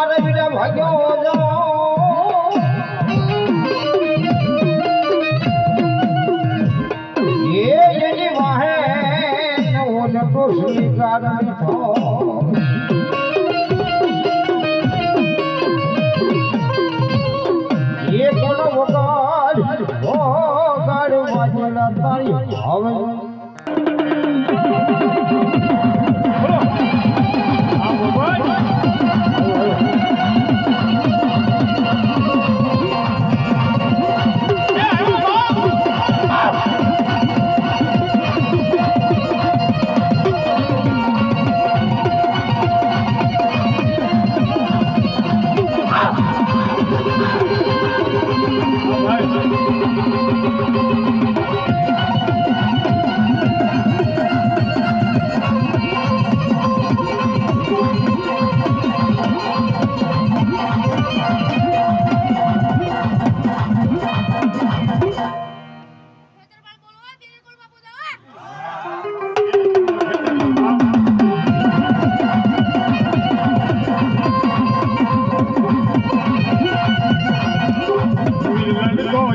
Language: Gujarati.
મારા બીડા ભાગ્યો જાઓ. Thank you.